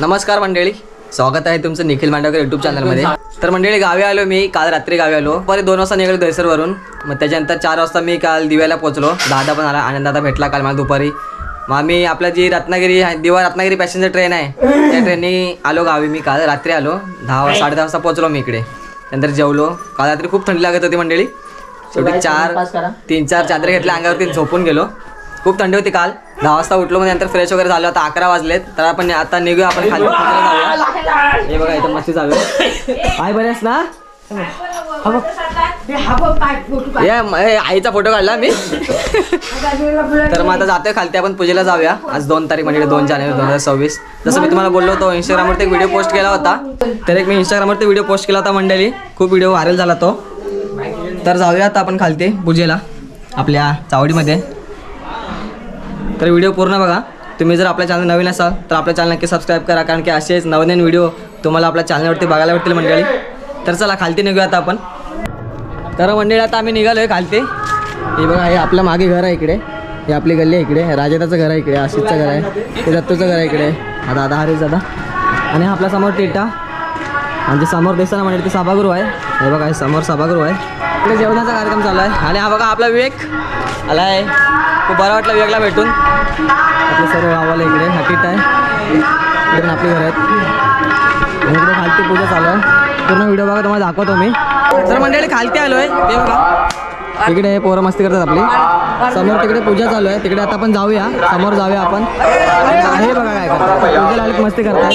नमस्कार मंडळी. स्वागत आहे तुमचं निखिल मांडवकर युट्यूब चॅनलमध्ये तर मंडळी गावी आलो मी काल रात्री गावी आलो. परत दोन वाजता निघालो दहिसरवरून. मग त्याच्यानंतर चार वाजता मी काल दिव्याला पोहोचलो. दादा पण आला आनंद दादा भेटला काल मला दुपारी. मग आम्ही आपला जी रत्नागिरी आहे दिवा रत्नागिरी पॅसेंजर ट्रेन आहे त्या ट्रेननी आलो गावी मी काल रात्री आलो. दहा साडे दहा वाजता पोहोचलो मी इकडे. नंतर जेवलो. काल रात्री खूप थंडी लागत होती मंडळी. शेवटी चार तीन चार चादरे घेतल्या अंगावरती झोपून गेलो. खूप थंडी होती काल. दहा वाजता उठलो मग नंतर फ्रेश वगैरे झालो. आता अकरा वाजलेत. तर आपण आता निघूया आपण खाली जाऊया. हे बघा इथं मस्ती जाऊया आहे. बरेस ना? ये आईचा फोटो काढला मी. तर मग आता जातोय खालती आपण पूजेला जाऊया. आज दोन तारीख म्हणजे दोन जानेवारी दोन हजार सव्वीस. जसं मी तुम्हाला बोललो होतो इंस्टाग्रामवरती एक व्हिडिओ पोस्ट केला होता. तर एक मी इंस्टाग्रामवरती व्हिडिओ पोस्ट केला होता मंडळी. खूप व्हिडिओ व्हायरल झाला तो. तर जाऊया आता आपण खालती पूजेला. आपल्या चावडीमध्ये. तर व्हिडिओ पूर्ण बघा. तुम्ही जर आपल्या चॅनल नवीन असाल तर आपल्या चॅनल नक्की सबस्क्राईब करा कारण की असेच नवनवीन व्हिडिओ तुम्हाला आपल्या चॅनलवरती बघायला भेटतील मंडळी. तर चला खालती निघूया आता आपण. तर मंडळी आता आम्ही निघालो आहे खालती. हे बघा हे आपलं मागे घर आहे इकडे. हे आपली गल्ली आहे इकडे. राजेदाचं घर आहे इकडे आशिषचं घर आहे हे दत्तूचं घर आहे इकडे. हा दादा हरीश दादा. आणि आपल्यासमोर आपल्यासमोर टेटा. आणि जे समोर दिसताना म्हणजे ते सभागृह आहे. हे बघा हे समोर सभागृह आहे. इकडे जेवणाचा कार्यक्रम चालू आहे. आणि हा बघा आपला विवेक. आला आहे. खूप बरं वाटलं विवेकला भेटून. आपले सर्व गावाला इकडे हा आहे. इकडे पण आपली घर आहेत. आणि इकडे खालती पूजा चालू आहे. पूर्ण व्हिडिओ बघा तुम्हाला दाखवतो मी. तर मंडळी खालती आलो आहे ते बघा. इकडे पोरं मस्ती करतात आपली. समोर तिकडे पूजा चालू आहे. तिकडे आता आपण जाऊया. समोर जाऊया आपण. हे बघा काय करतात. पूजेला आले की मस्ती करतात.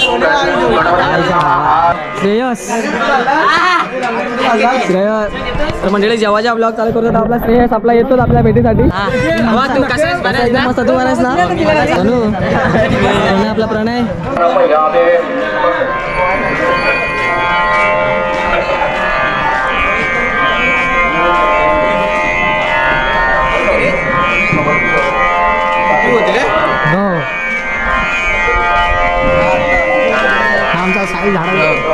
श्रेयस. श्रेयस. तर मंडळी जेव्हा ब्लॉग चालू करतो आपला श्रेयस आपला येतोच आपल्या भेटीसाठी. मस्त तू बरायस ना? प्रणय आपला प्रणय.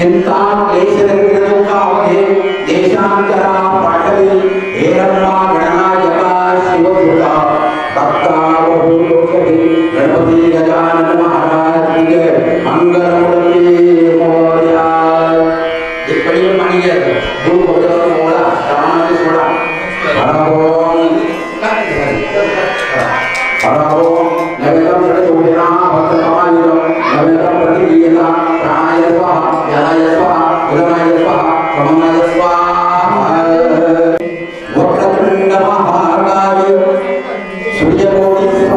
ಚಿಂತಾಕ್ಲೇಶದರ್ಗಲೋಕಾವಧಿ ದೇಶಾಂತರ ಪಾಠಲಿ ಹೇರಮ್ಮ ಗಣನಾಯಕ ಶಿವಭೂತ ಭಕ್ತಾವಭೂತೋಷಧಿ ಗಣಪತಿ ಗಜಾನನ ಮಹಾರಾಜಿಗೆ ಮಂಗಳಮುಡ depois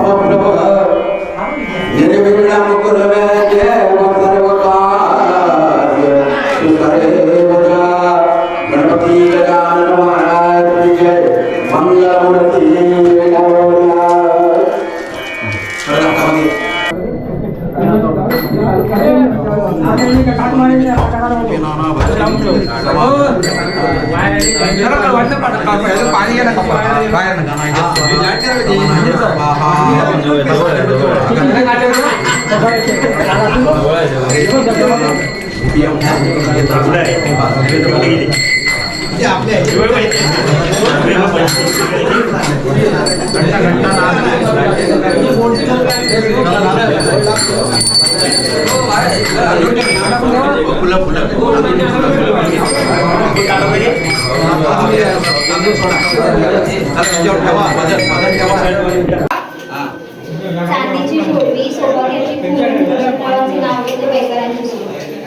चांदीची सोडवी सोडवण्याची पूर्ण नावे ते वैकरांची सोडवी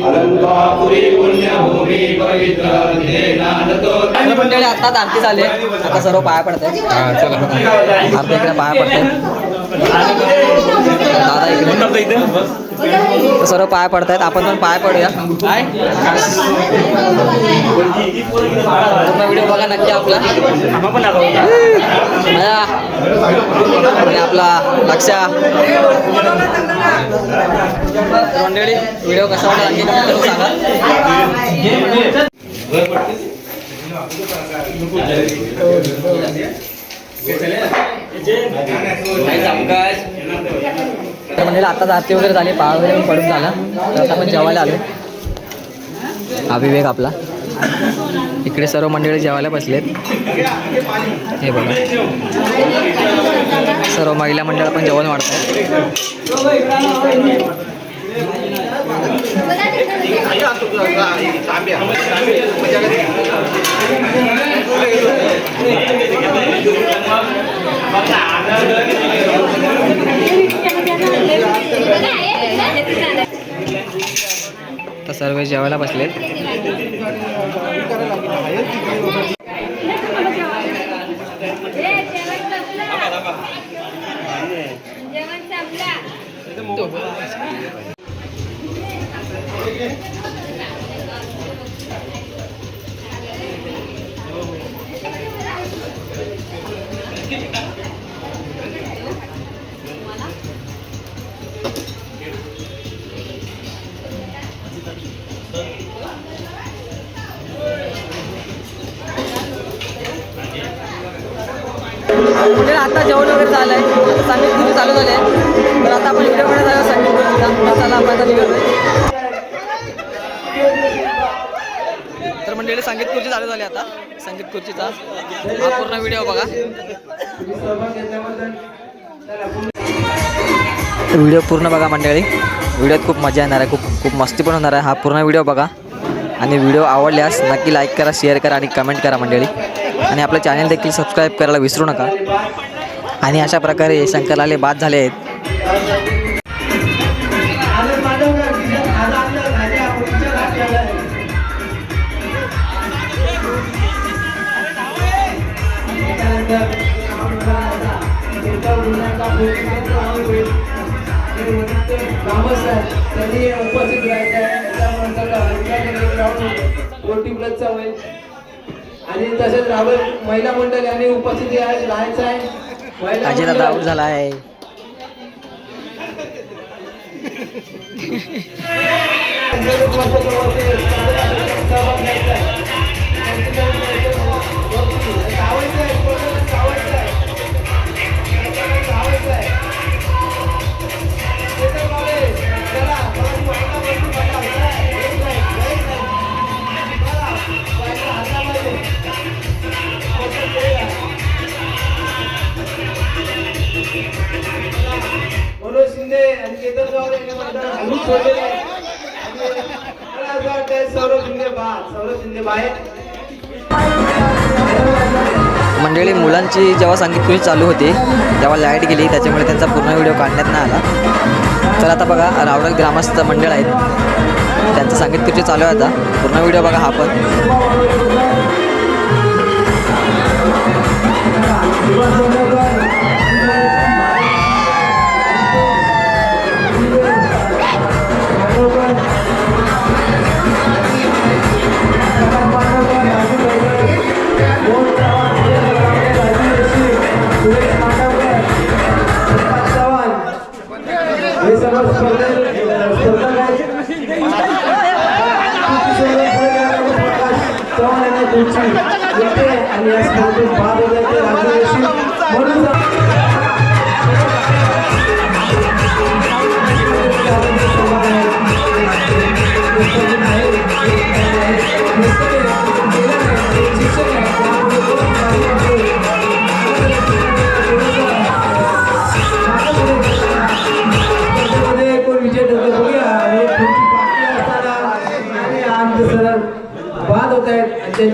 अलंकापुरी पुण्यभूमी पवित्र तर मंडळी आता आरती झाली आता सर्व पाया पडतात आरती इकडे पाया पडतात दादा इकडे. तर सर्व पाया पडतायत. आपण पण पाया पडूया. पूर्ण व्हिडिओ बघा नक्की आपला. आणि आपला लक्षा मंडळी व्हिडिओ कसा वाटला? आणखी सांगा. तर म्हणजे आता आरती वगैरे झाली पाव वगैरे पडून झाला. तर आता आपण जेवायला आलो हा विवेक आपला. इकडे सर्व मंडळी जेवायला बसलेत. हे बघा. सर्व महिला मंडळ पण जेवण वाढतात तर सर्व जेवायला बसलेत. म्हणजे आता जेवण वगैरे झालं आहे आता संगीत गुरु चालू झाले? आहे तर आता आपण व्हिडिओ कडे जाऊया संगीत गुरुचा चला आपण आता तर मंडळी संगीत खुर्ची चालू झाली आता. संगीत खुर्चीचा हा पूर्ण व्हिडिओ बघा. व्हिडिओ पूर्ण बघा मंडळी. व्हिडिओत खूप मजा येणार आहे खूप खूप मस्ती पण होणार आहे. हा पूर्ण व्हिडिओ बघा. आणि व्हिडिओ आवडल्यास नक्की लाईक करा शेअर करा आणि कमेंट करा मंडळी. आणि आपलं चॅनल देखील सबस्क्राईब करायला विसरू नका. आणि अशा प्रकारे शंकरलाले बाद झाले आहेत. उपस्थित राहायचं आहे? होईल आणि तसेच राहुल महिला मंडळ यांनी उपस्थिती आहे राहायचं आहे अजित आता झाला आहे सहभाग घ्यायचा आहे मंडळी मुलांची जेव्हा सांगितली चालू होती तेव्हा लाइट गेली त्याच्यामुळे त्यांचा पूर्ण व्हिडिओ काढण्यात नाही आला. तर आता बघा रावडल ग्रामस्थ मंडळ आहेत. त्यांचं संगीत चालू आहे आता. पूर्ण व्हिडिओ बघा हा पण. आणि या स्पर्धेत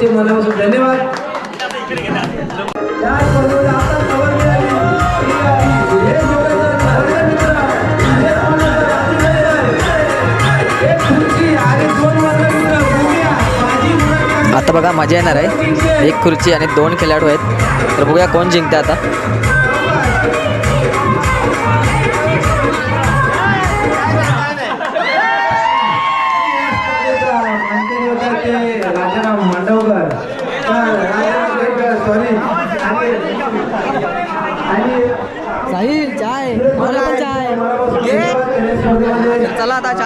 त्यांचे मनापासून धन्यवाद. आता खबर मिळाली. आता बघा मजा येणार आहे. एक खुर्ची आणि दोन खेळाडू आहेत. तर बघूया कोण जिंकते आता.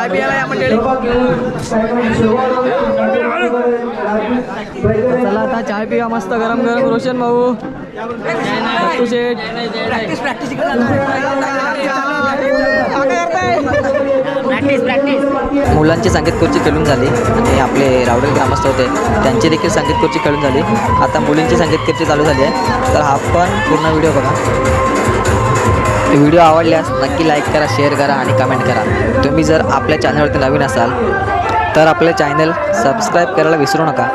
आणि चला आता चाय पियाला या मंडळी चला आता चाय पिया मस्त गरम गरम रोशन भाऊ शेठ मुलांची संगीत खुर्ची खेळून झाली आणि आपले रावडेल ग्रामस्थ होते त्यांची देखील संगीत खुर्ची खेळून झाली आता मुलींची संगीत खुर्ची चालू झाली आहे तर हा पण पूर्ण व्हिडिओ बघा व्हिडिओ आवडल्यास नक्की लाईक करा शेअर करा आणि कमेंट करा. तुम्ही जर आपल्या चॅनलवरती नवीन असाल तर आपले चॅनल सबस्क्राईब करायला विसरू नका.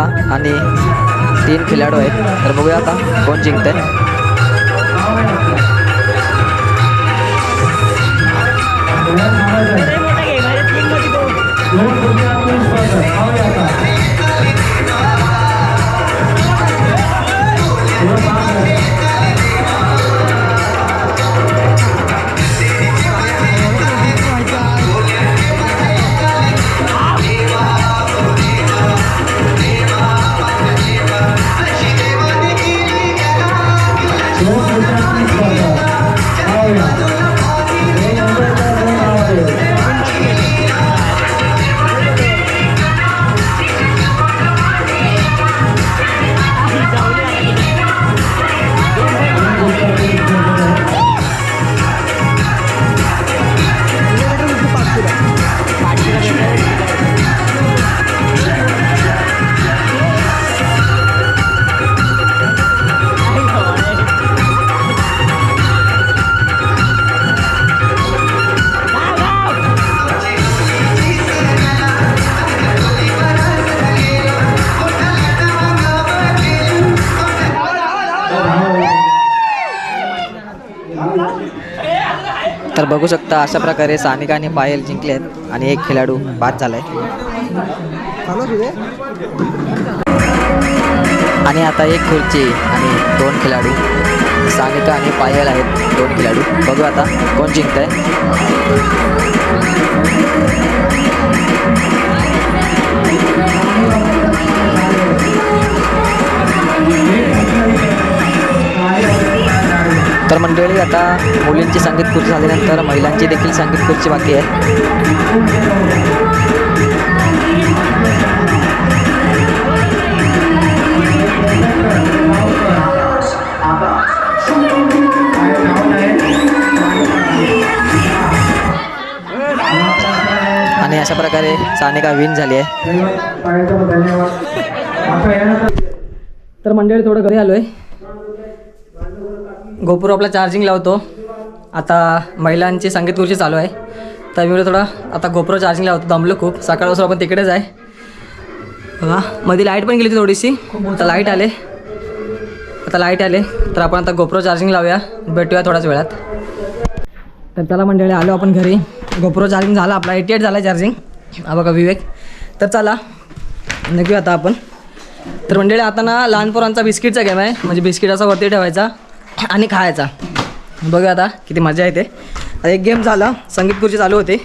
आणि तीन खेळाडू आहेत. तर बघूया आता कोण जिंकतंय. बघू शकता अशा प्रकारे सानिका आणि पायल जिंकले आहेत आणि एक खेळाडू बाद झालाय. आणि आता एक खुर्ची आणि दोन खेळाडू. सानिका आणि पायल आहेत दोन खेळाडू. बघू आता कोण जिंकत आहे तर मंडळी आता मुलींची संगीत खुर्ची झाल्यानंतर महिलांची देखील संगीत खुर्ची बाकी आहे. आणि अशा प्रकारे सानिका विन झाली आहे. तर मंडळी थोडं घरी आलो आहे गोपुर आपला चार्जिंग लावतो. आता महिलांची संगीत खुर्ची चालू आहे. तर मी थोडा आता गोप्रो चार्जिंग लावतो. दमलो खूप. सकाळपासून आपण तिकडेच आहे. बघा मध्ये लाइट पण गेली होती थोडीशी. आता लाइट आले. आता लाइट आले. तर आपण आता गोप्रो चार्जिंग लावूया. भेटूया थोड्याच वेळात. तर त्याला मंडळी आलो आपण घरी. गोप्रो चार्जिंग झाला. आपला एटी एट झाला चार्जिंग हा बघा विवेक. तर चला निघूया आता आपण. तर मंडळी आता ना लहान पोरांचा बिस्किटचा गेम आहे. म्हणजे बिस्किट असा वरती ठेवायचा. आणि खायचा. बघूया आता किती मजा येते. एक गेम झाला. संगीत खुर्ची चालू होती.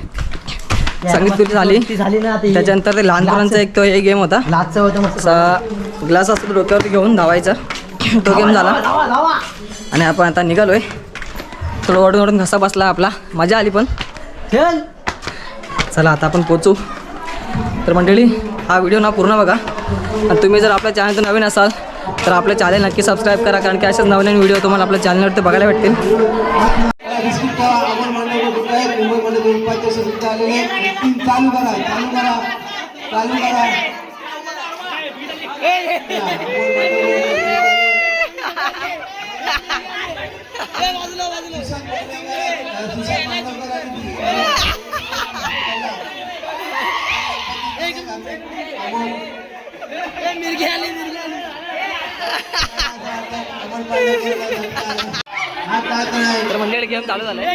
संगीत खुर्ची झाली. झाली ना ती. त्याच्यानंतर ते लहान पोरांचा एक तो हे गेम होता. ग्लास असतो डोक्यावरती घेऊन धावायचा. तो गेम झाला. आणि आपण आता निघालोय. थोडं ओढून ओढून घसा बसला आपला. मजा आली पण. चल चला आता आपण पोचू. तर मंडळी हा व्हिडिओ ना पूर्ण बघा. आणि तुम्ही जर आपल्या चॅनलचं नवीन असाल तर आपलं चॅनल नक्की सबस्क्राईब करा कारण की असेच नवनवीन व्हिडिओ तुम्हाला आपल्या चॅनलवरती बघायला भेटतील. बिस्किट आली मंडळ आली. तर मंडळी गेम चालू झालाय.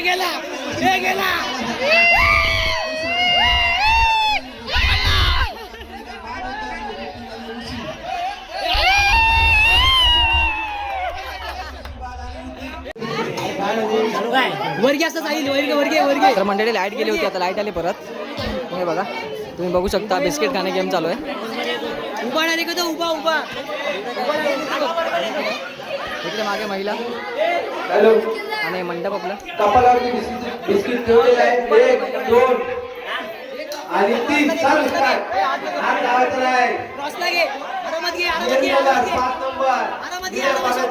वर्गी असं जाईल वर्गे वर्गे वर्गे. तर मंडळी लाइट गेली होती आता लाइट आली परत. हे बघा तुम्ही बघू शकता बिस्किट खाणे गेम चालू आहे. उभा नाही देखो तो उभा उभा. इकडे मागे महिला. हॅलो. आणि मंडप आपला. कपालावरती बिस्किट बिस्किट ठेवलेले आहे एक दोन. आणि तीन. चालू स्टार्ट हात लावायचा नाही. क्रॉसला घे. आरामात घे आरामात घे आरामात घे. आरामात घे, तिथे आरामात पाण्याचं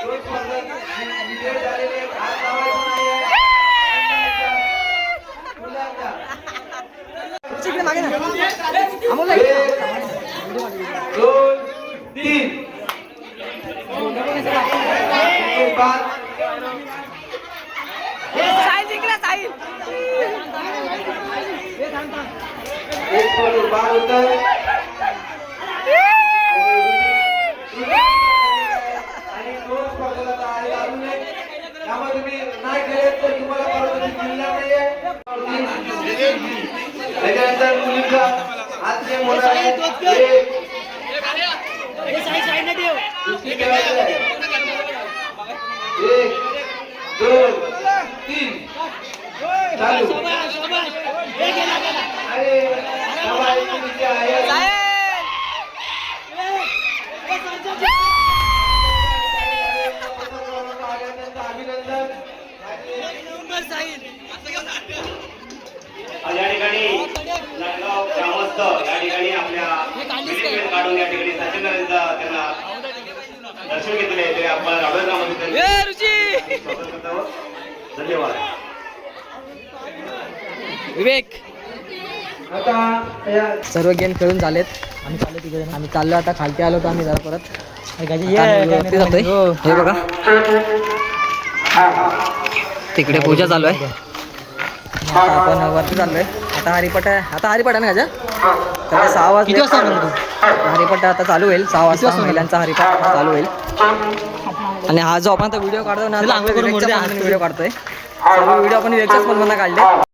दोन स्पर्धक विजय झालेले आहेत. हात लावायचा नाही. पुन्हा एकदा. इकडे मागे ना अमोल एक, दोन तीन पाच एक सोडून बाद होतं. आणि दोन स्पर्धकांना आहे अजून एक. त्यामध्ये तुम्ही नाही गेले तर तुम्हाला परत मिळणार नाहीये. त्याच्यानंतर मुलींचा हात जे मोठा आहे. एक दोन तीन. चालू. अरे आहे? अभिनंदन. या ठिकाणी लखनौ ग्रामस्थ या ठिकाणी आपल्या काढून या ठिकाणी सचिनांचा त्यांना दर्शन घेतले ते आपण धन्यवाद. विवेक. सर्व गेम खेळून झालेत. आम्ही चाललो तिकडे. आम्ही चाललो आता. खालती आलो तर आम्ही जरा परत. जातोय. हे बघा. तिकडे पूजा चालू आहे. आता आपण वरती चाललोय. आता हरिपट आहे. आता हरिपट आहे ना गजा तर सहा वाजता? हरिपट आता चालू होईल. सहा वाजता? महिलांचा हरिपट चालू होईल. आणि हा जो आपण आता व्हिडिओ काढतो ना व्हिडिओ काढतोय. व्हिडिओ आपण वेगच्याच पण काढले.